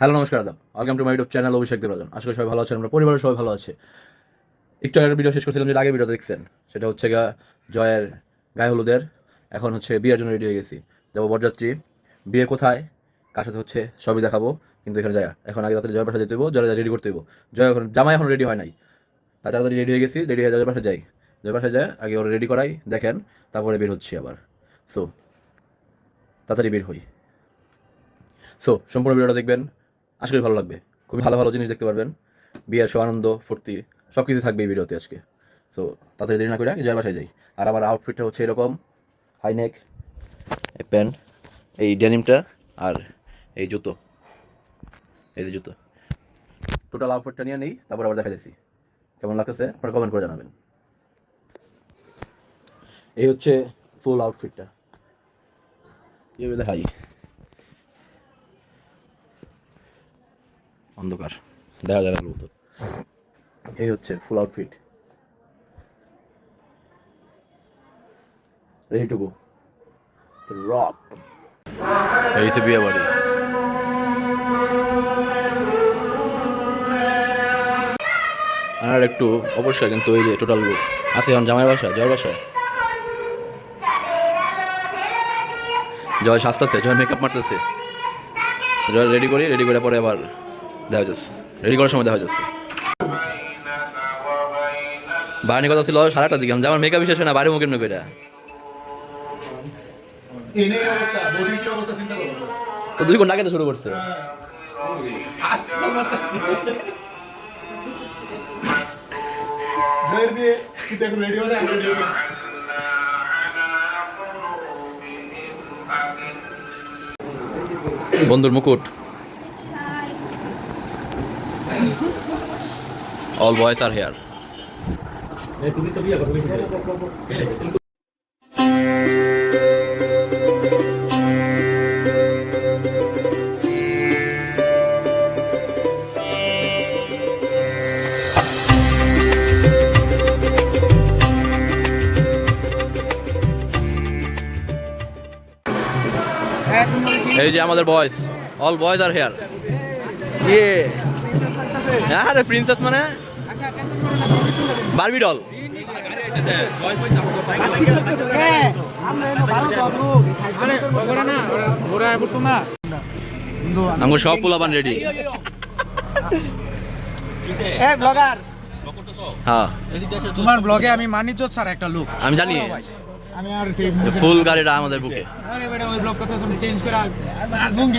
Hello, নমস্কার আদাব welcome to my YouTube channel Abhishek Debrajan. আশা করি সবাই ভালো আছেন, আমরা পরিবারের সবাই ভালো আছে। একটু আগের ভিডিও শেষ করছিলাম যে আগে ভিডিও দেখছেন। সেটা হচ্ছে গা জয়ের গায়ে হলুদের। এখন হচ্ছে বিয়ের জন্য রেডি হয়ে গেছি। যাব বরযাত্রী। বিয়ে কোথায়? কার সাথে হচ্ছে? সবই দেখাবো। কিন্তু এখানে যায়। এখন আগে তাড়াতাড়ি জয়ের পাশে যেতে হইব জয় রেডি করতে হইব। জয় এখন জামাই এখন রেডি হয় নাই। তাড়াতাড়ি রেডি হয়ে গেছি। রেডি হয়ে জয়ের পাশে যাই। জয়ের পাশে যায় আগে ওরা রেডি করাই, দেখেন, তারপরে বের হচ্ছি আবার। সো তাড়াতাড়ি বের হই। সো সম্পূর্ণ ভিডিওটা দেখবেন। আশা করি ভালো লাগবে। খুবই ভালো ভালো জিনিস দেখতে পারবেন। বিয়ের সব আনন্দ, ফুর্তি সব কিছু থাকবে এই ভিডিওতে আজকে। সো তাড়াতাড়ি দেরি না করে জয়ের বাসায় যাই। আর আমার আউটফিটটা হচ্ছে এরকম। হাইনেক এই প্যান্ট এই ডেনিমটা আর এই জুতো। এই যে জুতো। টোটাল আউটফিটটা নিয়ে নেই, তারপর আবার দেখা যাচ্ছি কেমন লাগতেছে? আপনারা কমেন্ট করে জানাবেন। এই হচ্ছে ফুল আউটফিটটা এই দেখাই অন্ধকার। দেখা যায় না এই হচ্ছে full outfit ready to go rock এই হচ্ছে বিয়ে বাড়ি। আর একটু অবশ্যই কিন্তু এই যে টোটাল লুক আছে এখন জামাই বাসা, জয়ের বাসা? জয় সাজতেছে জয় মেকআপ মারতেছে। জয় রেডি করি রেডি করে পরে আবার দেখা যাচ্ছে। রেডি করার সময় দেখা যাচ্ছে। বাড়ি কথা ছিল সারাটা দিকে আমি আমার মেকআপ শেষ না বাড়ি চিন্তা করো। তো দুই ঘণ্টা আগে শুরু করছে। জয়ের বিয়ে কিন্তু এখন রেডি হলে রেডি হয়ে বন্ধুর মুকুট। অল বয়েস আর হেয়ার এই যে আমাদের boys all boys are here ইয়ে আরে প্রিন্সেস মানে? বারবি ডল আমার সব পোলাপান রেডি ব্লগার হ্যাঁ। তোমার ব্লগে আমি মানিজ্য স্যার একটা লোক আমি জানি। আমি আর সেই ফুল গাড়িটা আমাদের বুকে। আরে বেটা ওই ব্লগ কথা আমি চেঞ্জ করে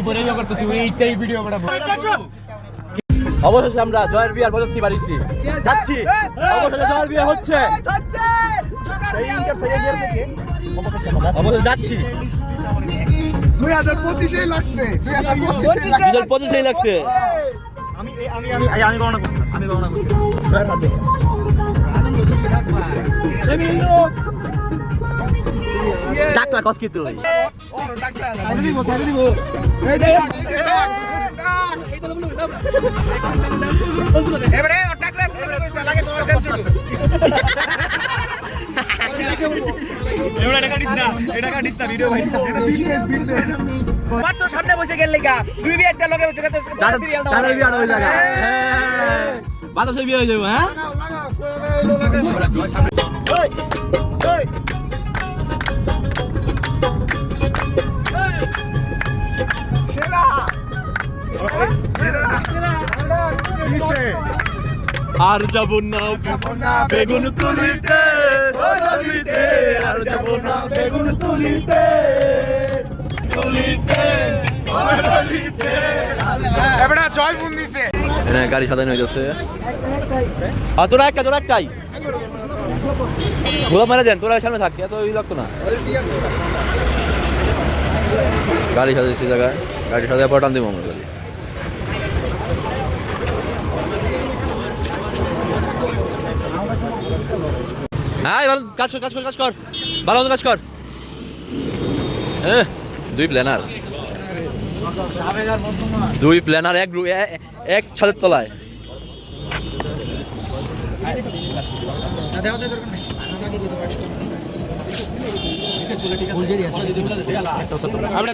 পরে ইয়ে করতেছি এইটাই ভিডিও বেটা অবশেষে আমরা জয়ের বিয়ার বজত্তি বাড়িছি যাচ্ছি। অবশেষে জয়ের বিয়ে হচ্ছে। অবশেষে যাচ্ছি। দুই হাজার পঁচিশেই লাগছে। দুই হাজার পঁচিশেই লাগছে। ডাকলা কস কি তুই এই যে ডাক, এই যে ডাক, এই যে ডাক। এবারে ও টাকলা ফোন করছে লাগে তোমার ফ্যান শুরু সামনে বসে গেল লেগা দুই বিয়ে একটা লগে বসে হয়ে বাতাসে বিয়ে হয়ে যাবে হ্যাঁ আর যাব না বেগুন তুলিতে। তুলিতে আর যাব না বেগুন তুলিতে। তুলিতে তুলিতে। এবারে জয় ফোন দিছে। এখানে গাড়ি সাজানো হয়ে যাচ্ছে আর তোরা একটা তোরা একটাই। ঘোলা মারা দেন তোরা সামনে থাক এত ই লাগতো না। গাড়ি সাজাচ্ছি জায়গায়। গাড়ি সাজায় পর টান দিব আমরা গাড়ি হ্যাঁ ভালো কাজ কর কাজ কর কাজ কর। ভালো মতো কাজ কর। দুই প্ল্যানার দুই প্ল্যানার এক এক ছাদের তলায়। আমরা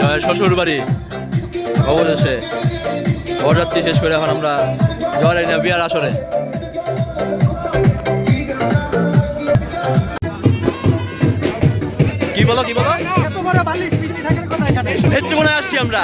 জয়ের শ্বশুর বাড়ি অবশেষে বরযাত্রী শেষ করে এখন আমরা জল এনে বিয়ার আসরে। কি বলো কি বলো? ভেট্রি মনে আসছি আমরা।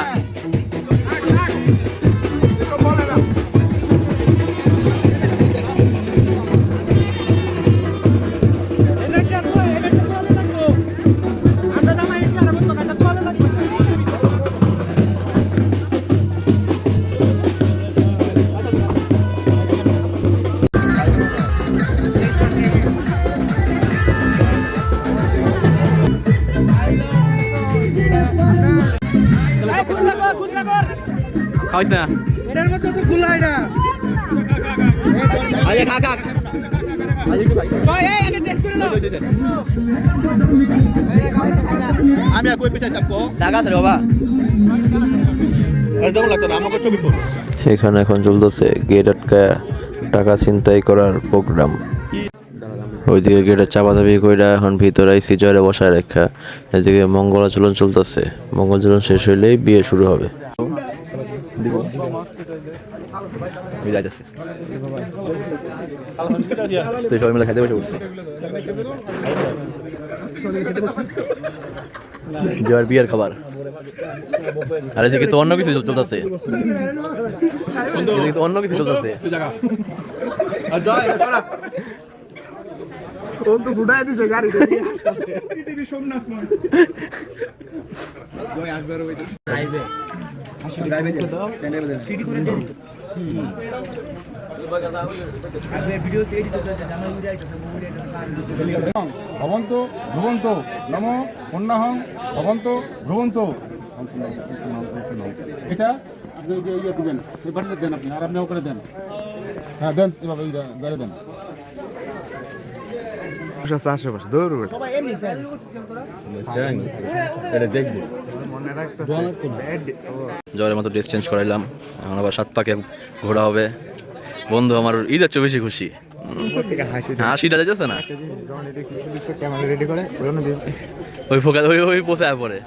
আমি আর কই পিছাই থাকব টাকা আছে বাবা। একদম লাগতো না আমাকে ছবি তোল। এখানে এখন চলতেছে গেট আটকা টাকা ছিনতাই করার প্রোগ্রাম ওইদিকে গেটে চাপাচাপি কইরা এখন ভিতরে আইসি জয়রে বসায় রেখা এদিকে মঙ্গলাচরণ চলতেছে। মঙ্গলাচরণ শেষ হইলেই বিয়ে শুরু হবে। যাইতেছি। সবাই মিলে খাইতে বসে উঠছি। জয়ের বিয়ের খাবার। আর এদিকে তো অন্য কিছু চলতেছে। এদিকে তো অন্য কিছু চলতেছে। তো ফুটাই দিছে গাড়ি ভবন্ত ভ্রুবন্ত নম কন্যাহং ভবন্ত ভ্রুবন্ত এটা? আপনি এই দেন আপনি আর আপনি ওখানে দেন। হ্যাঁ দেন, এভাবে দেন। জয়ের মতো ড্রেস চেঞ্জ করাইলাম। আবার সাত পাকে ঘোরা হবে। বন্ধু আমার ঈদ হচ্ছে বেশি খুশি। হাসিটা যাচ্ছে না? ওই ফোকা ওই ওই পোষায় পরে।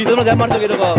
কি জন্য জ্যাম মারছো কীরকম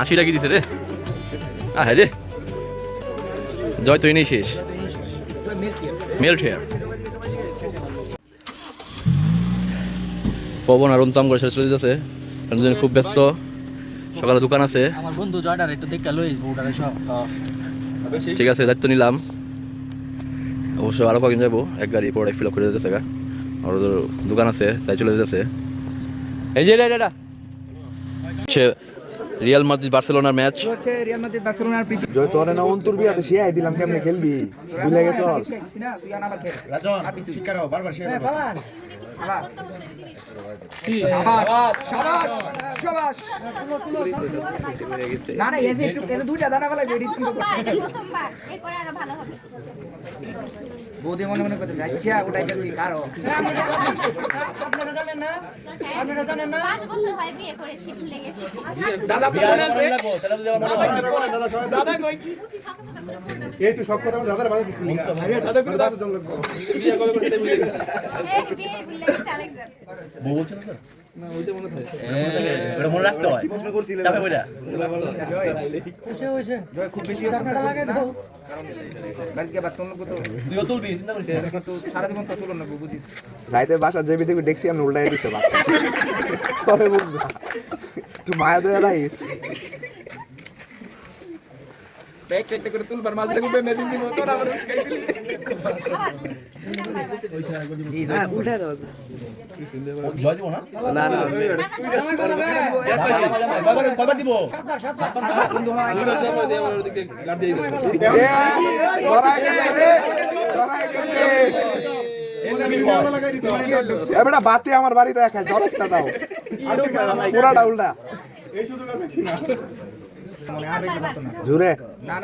আশিটা কি দিছে রে। আ হ্যাঁ রে জয় তো এনেই শেষ। মেল্ট হেয়ার পবন আর অন্তম করে চলে কারণ দুজন খুব ব্যস্ত। সকালে দোকান আছে। আমার বন্ধু জয়টার একটু দেখে লইস বউটারে সব। ঠিক আছে দায়িত্ব নিলাম। অবশ্য আরও কদিন যাব। এক গাড়ি প্রোডাক্ট ফিল আপ করে যেতেছে গা। আর ওদের দোকান আছে তাই চলে যেতেছে। এই যে এটা হচ্ছে রিয়াল মাদ্রিদ বার্সেলোনার ম্যাচ হচ্ছে রিয়াল মাদ্রিদ বার্সেলোনার প্রীতি জয় তোরে না অন্তর বিয়াতে শিয়াই দিলাম কেমনে খেলবি? ভুলে গেছস? না তুই আনা খেল রাজন শিকার হও বারবার শিয়াই না না এসে একটু এসে দুইটা দানা প্রথমবার এরপরে আরও ভালো হবে। বৌদি মনে মনে করতে যাচ্ছে ওটাই গেছি? কারও? পাঁচ বছর হয় বিয়ে করেছি ভুলে গেছি। এই তো সব কথা দাদার বাধা দিচ্ছিল দাদা করে দাদা জল লাগবে এই বিয়ে ভুলে গেছি। আরেকজন। এটা মনে রাখতে হয়। চাপে বইরা জয় খুব বেশি রাইতে বাসা যে দেখবি দেখছি আমি উল্টাই দিছে পরে বুঝবা। তুই মায়া দেয় রাইস। জয় দিব না না না কয়বার দিব ধরাই গেছে রে ধরাই গেছে লাগাই দিছে এবারে বাতি আমার বাড়িতে একাই ধরাস না দাও পুরাটা উল্টা। এই আর! না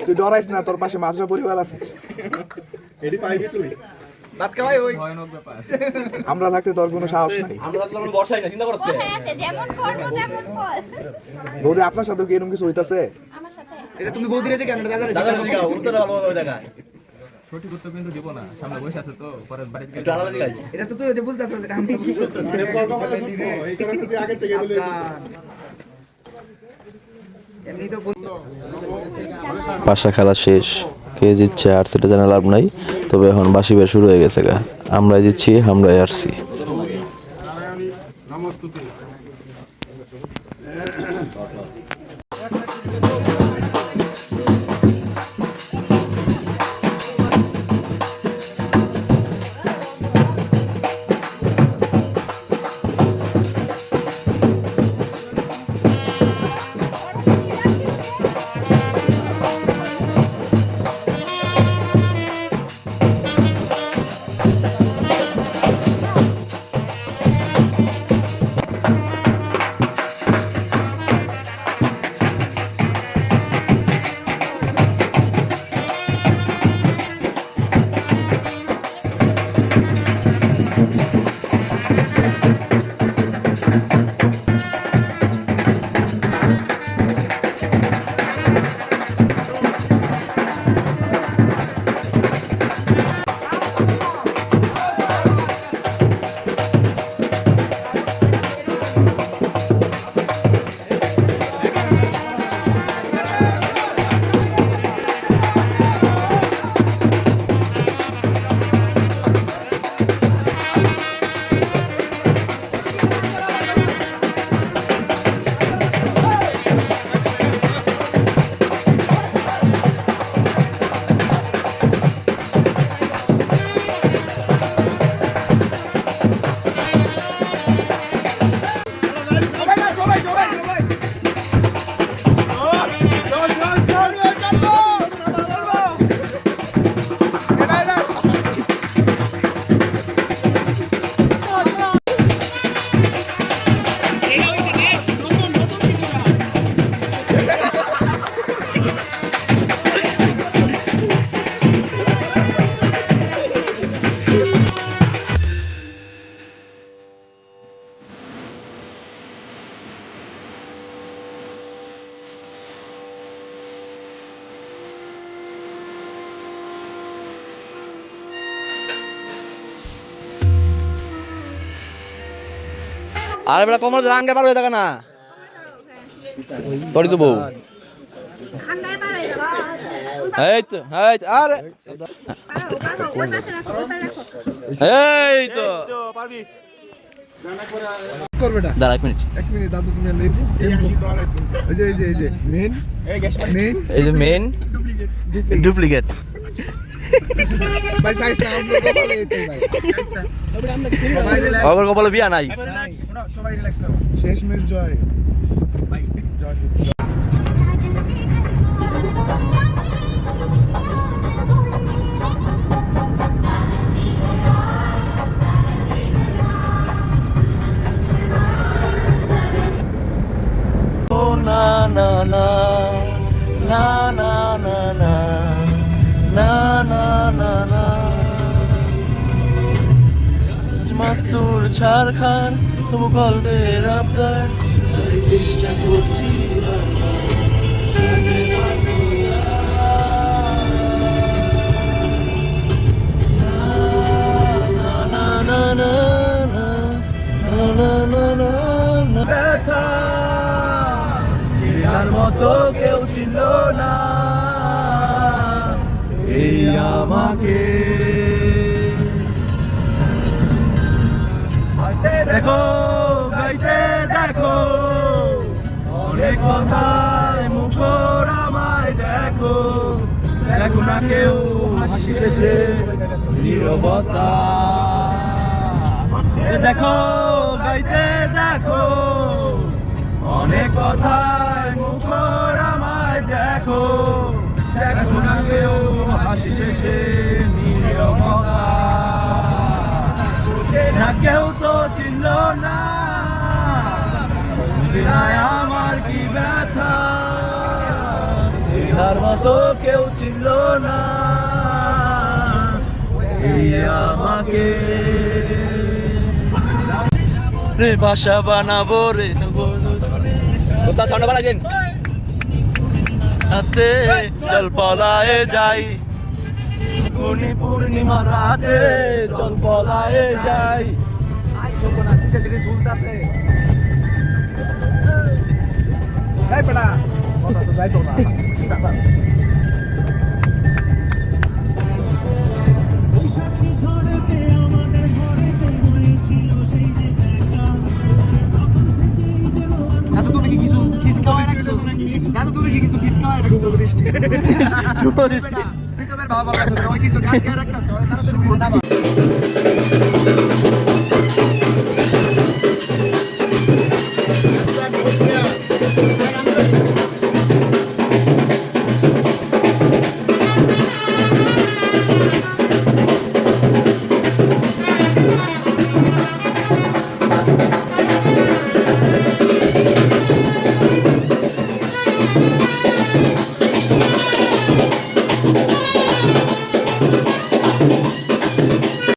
তুই ডরাইস না তোর পাশে মাজরা পরিবার আছে। এটি পাইবি তুই। ভাত খাওয়াই ওই আমরা থাকতে তোর কোনো সাহস নাই। আমরা তো আমরা বর্ষাই না চিন্তা করছ কে? যেমন কর্ম তেমন ফল বৌদি আপনার সাথে কি এরকম কিছু হইতাছে? আমার সাথে। এটা তুমি বৌদি রেছে কেন দাদা দাদা দেখায় সঠিক উত্তর কিন্তু দিব না। সামনে বসে আছে তো পরে বাড়িতে আলাদা এটা তো তুই যে আমি মানে গল্প বলে এই কারণে তুই আগে থেকে বলে এমনি তো পাশা খেলা শেষ। কে জিতছে আর সেটা জানা লাভ নাই। তবে এখন বাসি বের শুরু হয়ে গেছে গা। আমরাই জিতছি আমরাই আসছি নমস্তুতে। আরে বেটা কমর রাঙ্গে পার হয়ে থাকে না। তোরই তো বউ। এই তো এই আরে। এই তো। দাঁড়া এক মিনিট। এক মিনিট দাদু তুমি এই এই যে এই যে এই যে মেন মেন এই যে মেন ডুপ্লিকেট ভাই সাইজ না আমরা কপালে এতে ভাই অগর কপালে বিয়া নাই সবাই রিল্যাক্স শেষ ম্যাচ জয় জয় ছাড়খান তবু গল্পের আবদার চেষ্টা করছি মতো কেউ ছিল না। এই আমাকে কথায় মুখর আমায় দেখো দেখো না কেউ হাসি শেষে নীরবতা। দেখো, গাইতে দেখো, অনেক কথায় মুখর আমায় দেখো দেখো না কেউ হাসি শেষে নীরবতা। না কেউ তো চিনল না বিনায় আমার কি ব্যথা? চেনার মতো কেউ চিনল না। আমাকে। রে বাসা বানাবো রে। কোথা ঠান্ডা বানা দিন। হাতে জল পলায়ে যাই। কোনি পূর্ণিমা রাতে জল পলায়ে যাই এই বেটা কথা তো যাইতো না দাদু তুমি কি কিছু কিছু কিছু